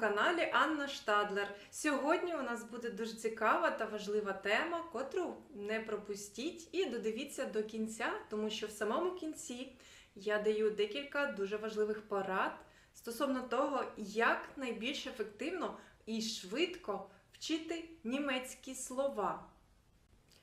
каналі Анна Штадлер. Сьогодні у нас буде дуже цікава та важлива тема, котру не пропустіть і додивіться до кінця, тому що в самому кінці я даю декілька дуже важливих порад стосовно того, як найбільш ефективно і швидко вчити німецькі слова.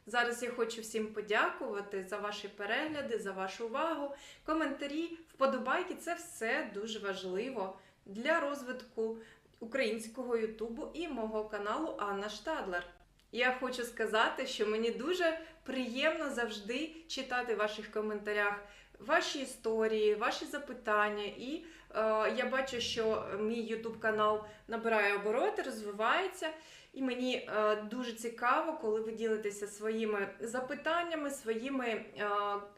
Зараз я хочу всім подякувати за ваші перегляди, за вашу увагу, коментарі, вподобайки це все дуже важливо для розвитку українського Ютубу і мого каналу Анна Штадлер. Я хочу сказати, що мені дуже приємно завжди читати в ваших коментарях ваші історії, ваші запитання. І я бачу, що мій Ютуб канал набирає обороти, розвивається. І мені е, дуже цікаво, коли ви ділитеся своїми запитаннями, своїми е,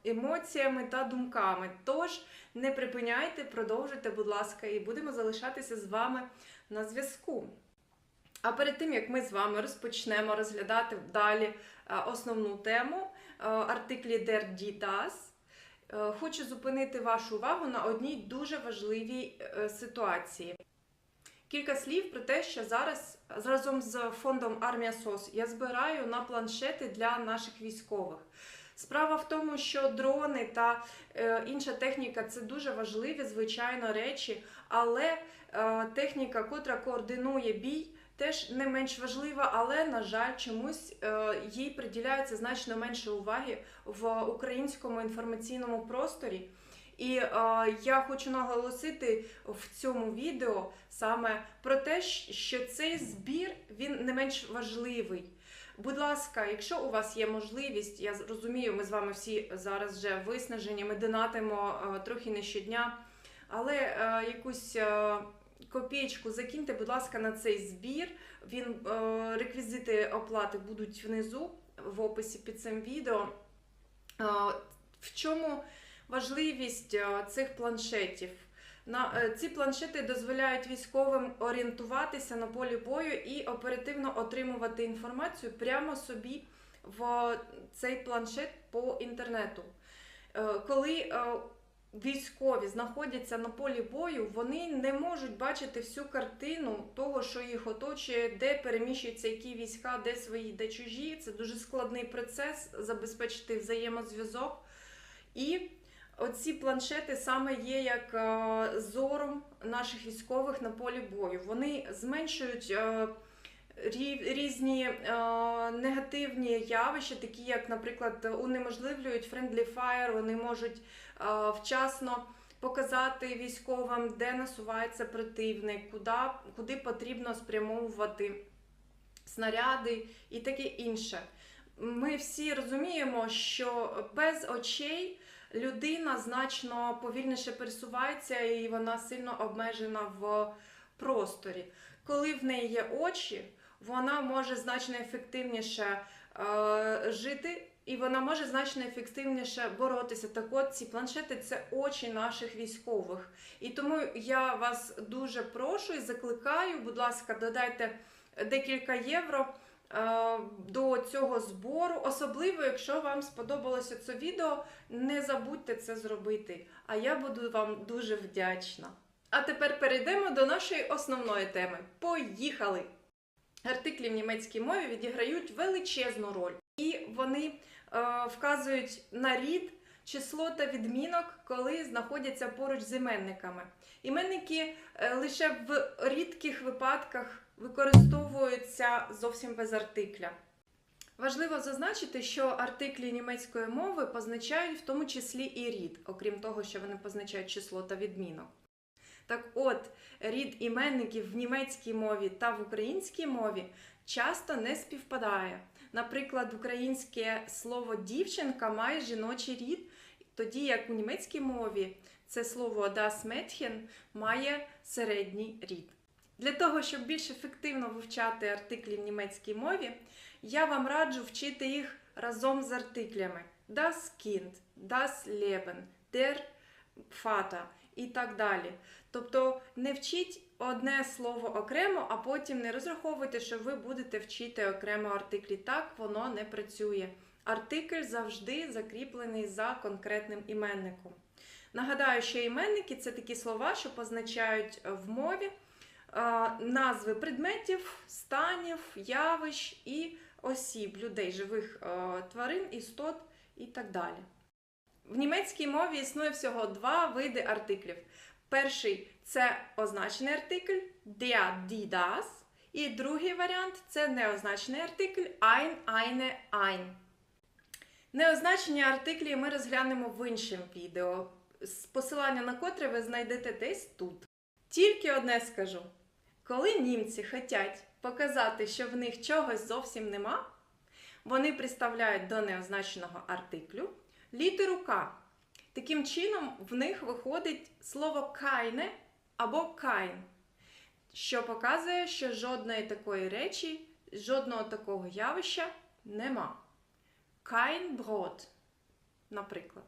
емоціями та думками. Тож не припиняйте, продовжуйте, будь ласка, і будемо залишатися з вами на зв'язку. А перед тим як ми з вами розпочнемо розглядати далі е, основну тему е, артиклі der die das, е, хочу зупинити вашу увагу на одній дуже важливій е, ситуації. Кілька слів про те, що зараз разом з фондом Армія СОС я збираю на планшети для наших військових. Справа в тому, що дрони та е, інша техніка це дуже важливі, звичайно, речі, але е, техніка, котра координує бій, теж не менш важлива, але, на жаль, чомусь е, їй приділяється значно менше уваги в українському інформаційному просторі. І е, я хочу наголосити в цьому відео саме про те, що цей збір він не менш важливий. Будь ласка, якщо у вас є можливість, я розумію, ми з вами всі зараз вже виснажені, ми донатимо е, трохи не щодня, але е, якусь е, копієчку закиньте, будь ласка, на цей збір. Він е, реквізити оплати будуть внизу в описі під цим відео. Е, в чому важливість е, цих планшетів? На ці планшети дозволяють військовим орієнтуватися на полі бою і оперативно отримувати інформацію прямо собі в цей планшет по інтернету. Коли військові знаходяться на полі бою, вони не можуть бачити всю картину того, що їх оточує, де переміщуються які війська, де свої, де чужі. Це дуже складний процес забезпечити взаємозв'язок. І Оці планшети саме є як е, зором наших військових на полі бою. Вони зменшують е, різні е, негативні явища, такі як, наприклад, унеможливлюють friendly fire, вони можуть е, вчасно показати військовим, де насувається противник, куди, куди потрібно спрямовувати снаряди і таке інше. Ми всі розуміємо, що без очей людина значно повільніше пересувається і вона сильно обмежена в просторі. Коли в неї є очі, вона може значно ефективніше е, жити. І вона може значно ефективніше боротися. Так от ці планшети це очі наших військових. І тому я вас дуже прошу і закликаю, будь ласка, додайте декілька євро е, до цього збору. Особливо, якщо вам сподобалося це відео, не забудьте це зробити. А я буду вам дуже вдячна. А тепер перейдемо до нашої основної теми. Поїхали! Артиклі в німецькій мові відіграють величезну роль, і вони е, вказують на рід, число та відмінок, коли знаходяться поруч з іменниками. Іменники е, лише в рідких випадках використовуються зовсім без артикля. Важливо зазначити, що артиклі німецької мови позначають в тому числі і рід, окрім того, що вони позначають число та відмінок. Так от, рід іменників в німецькій мові та в українській мові часто не співпадає. Наприклад, українське слово дівчинка має жіночий рід, тоді як у німецькій мові це слово das Mädchen має середній рід. Для того, щоб більш ефективно вивчати артиклі в німецькій мові, я вам раджу вчити їх разом з артиклями das Kind, das Leben, der Vater і так далі. Тобто не вчіть одне слово окремо, а потім не розраховуйте, що ви будете вчити окремо артиклі. Так воно не працює. Артикль завжди закріплений за конкретним іменником. Нагадаю, що іменники це такі слова, що позначають в мові назви предметів, станів, явищ і осіб, людей, живих тварин, істот і так далі. В німецькій мові існує всього два види артиклів. Перший це означений артикль der, die, das. І другий варіант це неозначений артикль ein, eine, ein. Неозначені артиклі ми розглянемо в іншому відео, посилання на котре ви знайдете десь тут. Тільки одне скажу: коли німці хочуть показати, що в них чогось зовсім нема, вони приставляють до неозначеного артиклю літеру К. Таким чином, в них виходить слово кайне або кайн, що показує, що жодної такої речі, жодного такого явища нема. Kein Brot, наприклад.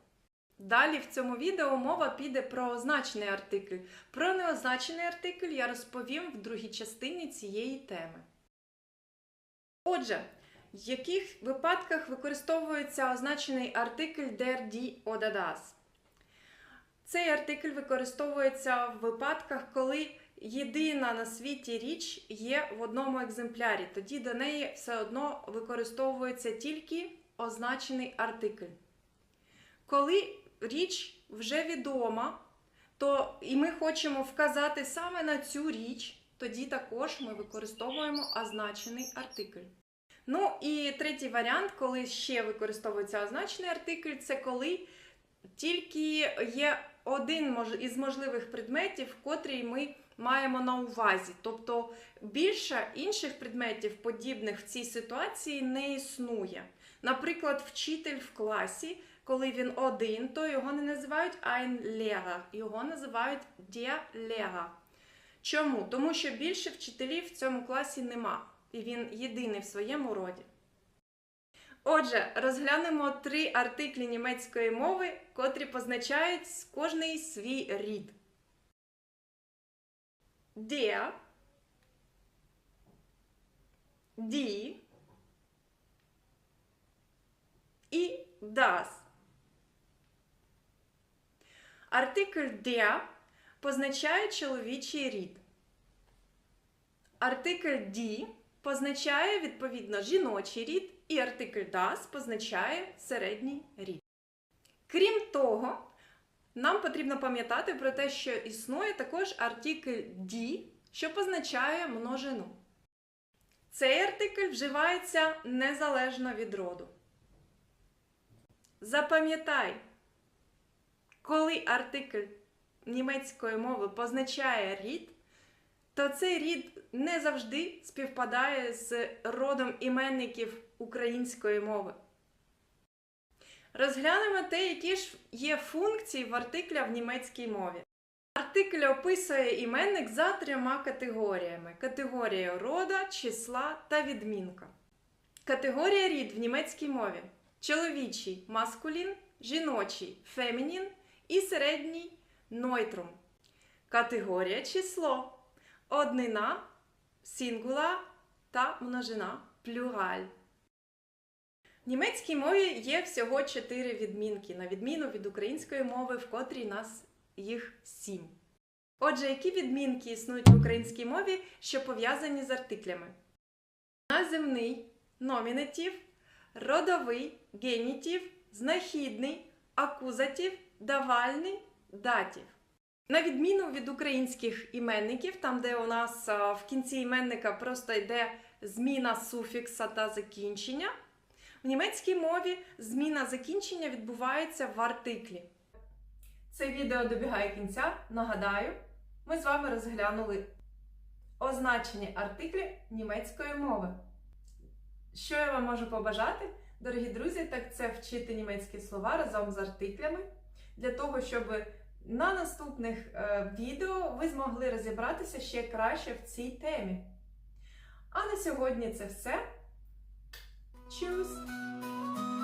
Далі в цьому відео мова піде про означений артикль. Про неозначений артикль я розповім в другій частині цієї теми. Отже, в яких випадках використовується означений артикль der, die oder das? Цей артикль використовується в випадках, коли єдина на світі річ є в одному екземплярі. Тоді до неї все одно використовується тільки означений артикль. Коли річ вже відома, то і ми хочемо вказати саме на цю річ, тоді також ми використовуємо означений артикль. Ну і третій варіант, коли ще використовується означений артикль, це коли тільки є один із можливих предметів, котрий ми маємо на увазі. Тобто більше інших предметів, подібних в цій ситуації, не існує. Наприклад, вчитель в класі, коли він один, то його не називають ein Lehrer, його називають der Lehrer. Чому? Тому що більше вчителів в цьому класі нема, і він єдиний в своєму роді. Отже, розглянемо три артиклі німецької мови, котрі позначають кожний свій рід. Der, die і das. Артикль der позначає чоловічий рід. Артикль die позначає відповідно жіночий рід, і артикль das позначає середній рід. Крім того, нам потрібно пам'ятати про те, що існує також артикль die, що позначає множину. Цей артикль вживається незалежно від роду. Запам'ятай, коли артикль німецької мови позначає рід, то цей рід не завжди співпадає з родом іменників української мови. Розглянемо те, які ж є функції в артикля в німецькій мові. Артикль описує іменник за трьома категоріями: категорія рода, числа та відмінка. Категорія рід в німецькій мові чоловічий маскулін, жіночий фемінін і середній нойтрум. Категорія число однина, сингула та множина плюраль. В німецькій мові є всього чотири відмінки, на відміну від української мови, в котрій нас їх сім. Отже, які відмінки існують в українській мові, що пов'язані з артиклями? Наземний номінатив, родовий генітів, знахідний, акузатив, давальний, датів. На відміну від українських іменників, там, де у нас в кінці іменника просто йде зміна суфікса та закінчення, в німецькій мові зміна закінчення відбувається в артиклі. Це відео добігає кінця. Нагадаю, ми з вами розглянули означені артиклі німецької мови. Що я вам можу побажати, дорогі друзі, так це вчити німецькі слова разом з артиклями, для того, щоб на наступних е, відео ви змогли розібратися ще краще в цій темі. А на сьогодні це все. Tschüss!